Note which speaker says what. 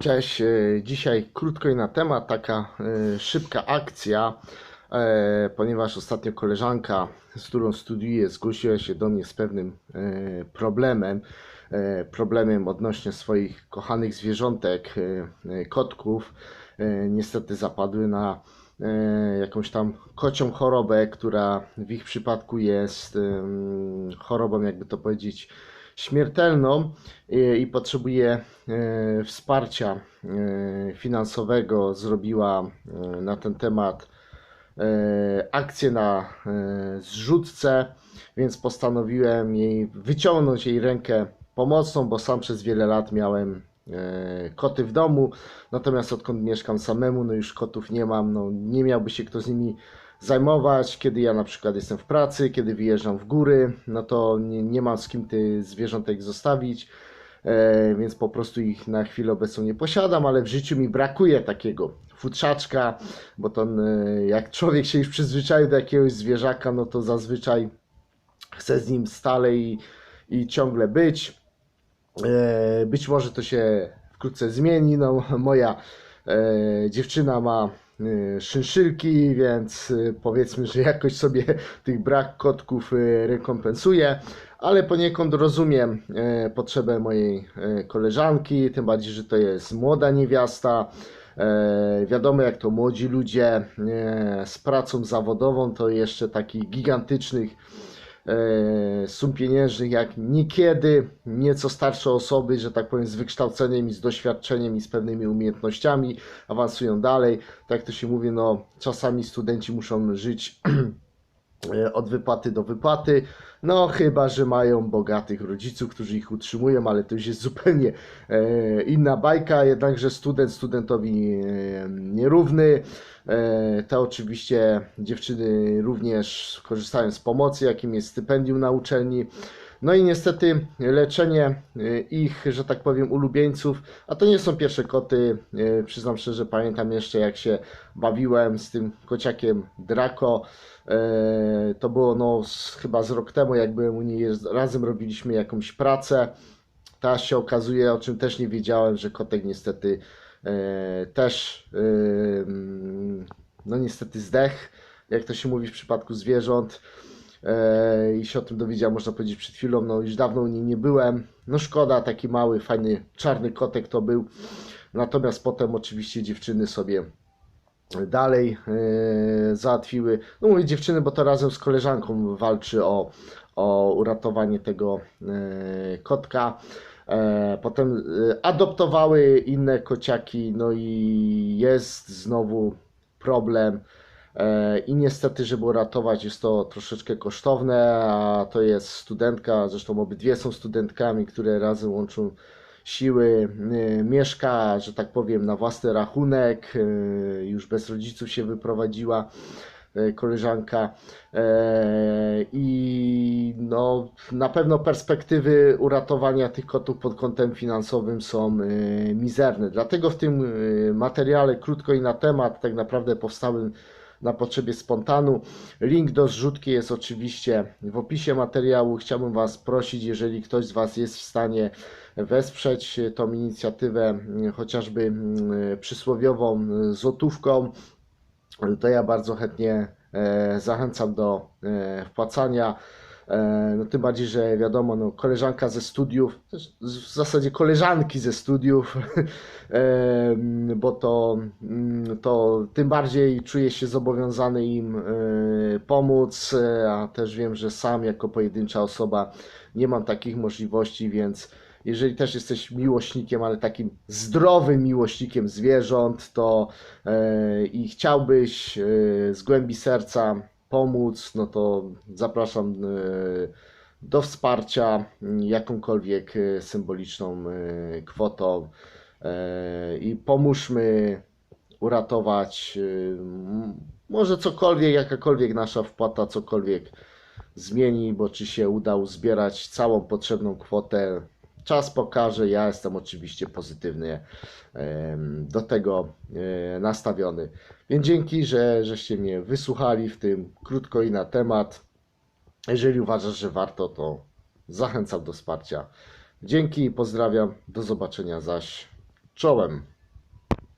Speaker 1: Cześć, e, dzisiaj krótko i na temat, taka e, szybka akcja, e, ponieważ ostatnio koleżanka, z którą studiuję, zgłosiła się do mnie z pewnym problemem, problemem odnośnie swoich kochanych zwierzątek, kotków. Niestety zapadły na jakąś tam kocią chorobę, która w ich przypadku jest chorobą, jakby to powiedzieć, śmiertelną i, i potrzebuje e, wsparcia e, finansowego. Zrobiła e, na ten temat e, akcję na e, zrzutce, więc postanowiłem jej wyciągnąć jej rękę pomocną, bo sam przez wiele lat miałem e, koty w domu, natomiast odkąd mieszkam samemu, no już kotów nie mam, no nie miałby się kto z nimi zajmować, kiedy ja na przykład jestem w pracy, kiedy wyjeżdżam w góry, no to nie, nie mam z kim tych zwierzątek zostawić, e, więc po prostu ich na chwilę obecną nie posiadam, ale w życiu mi brakuje takiego futrzaczka, bo to e, jak człowiek się już przyzwyczaił do jakiegoś zwierzaka, no to zazwyczaj chce z nim stale i, i ciągle być. E, Być może to się wkrótce zmieni. No, moja e, dziewczyna ma szynszylki, więc e, powiedzmy, że jakoś sobie tych brak kotków e, rekompensuje, ale poniekąd rozumiem potrzebę mojej koleżanki, tym bardziej, że to jest młoda niewiasta. E, wiadomo, jak to młodzi ludzie e, z pracą zawodową, to jeszcze takich gigantycznych sum pieniężnych jak niekiedy nieco starsze osoby, że tak powiem, z wykształceniem i z doświadczeniem i z pewnymi umiejętnościami awansują dalej. Tak to się mówi, no czasami studenci muszą żyć e, od wypłaty do wypłaty. No, chyba, że mają bogatych rodziców, którzy ich utrzymują, ale to już jest zupełnie e, inna bajka. Jednakże student studentowi e, nierówny. E, te oczywiście dziewczyny również korzystają z pomocy, jakim jest stypendium na uczelni. No i niestety leczenie e, ich, że tak powiem, ulubieńców, a to nie są pierwsze koty. e, Przyznam szczerze, pamiętam jeszcze jak się bawiłem z tym kociakiem Draco. E, To było no, chyba z rok temu, jak byłem u niej, razem robiliśmy jakąś pracę. Teraz się okazuje, o czym też nie wiedziałem, że kotek niestety e, też e, mm, no niestety zdech, jak to się mówi w przypadku zwierząt. E, I się o tym dowiedziałem, można powiedzieć, przed chwilą. No już dawno u niej nie byłem. No szkoda, taki mały, fajny, czarny kotek to był. Natomiast potem oczywiście dziewczyny sobie dalej e, załatwiły. No mówię dziewczyny, bo to razem z koleżanką walczy o, o uratowanie tego e, kotka. Potem e, adoptowały inne kociaki, no i jest znowu problem. E, I niestety, żeby uratować, jest to troszeczkę kosztowne, a to jest studentka, zresztą obydwie są studentkami, które razem łączą siły. E, Mieszka, że tak powiem, na własny rachunek, e, już bez rodziców się wyprowadziła koleżanka i no, na pewno perspektywy uratowania tych kotów pod kątem finansowym są mizerne. Dlatego w tym materiale krótko i na temat tak naprawdę powstałym na potrzebie spontanu. Link do zrzutki jest oczywiście w opisie materiału. Chciałbym Was prosić, jeżeli ktoś z Was jest w stanie wesprzeć tą inicjatywę, m, chociażby m, przysłowiową e, złotówką, to ja bardzo chętnie e, zachęcam do e, wpłacania. E, No tym bardziej, że wiadomo, no, koleżanka ze studiów, w zasadzie koleżanki ze studiów, bo to, mm, to tym bardziej czuję się zobowiązany im e, pomóc, e, a też wiem, że sam jako pojedyncza osoba nie mam takich możliwości, więc jeżeli też jesteś miłośnikiem, ale takim zdrowym miłośnikiem zwierząt, to i chciałbyś z głębi serca pomóc, no to zapraszam e, do wsparcia jakąkolwiek e, symboliczną e, kwotą. I pomóżmy uratować może cokolwiek, jakakolwiek nasza wpłata, cokolwiek zmieni, bo czy się uda uzbierać całą potrzebną kwotę, czas pokaże. Ja jestem oczywiście pozytywnie do tego e, nastawiony. Więc dzięki, że żeście mnie wysłuchali w tym krótko i na temat. Jeżeli uważasz, że warto, to zachęcam do wsparcia. Dzięki i pozdrawiam. Do zobaczenia zaś. Czołem.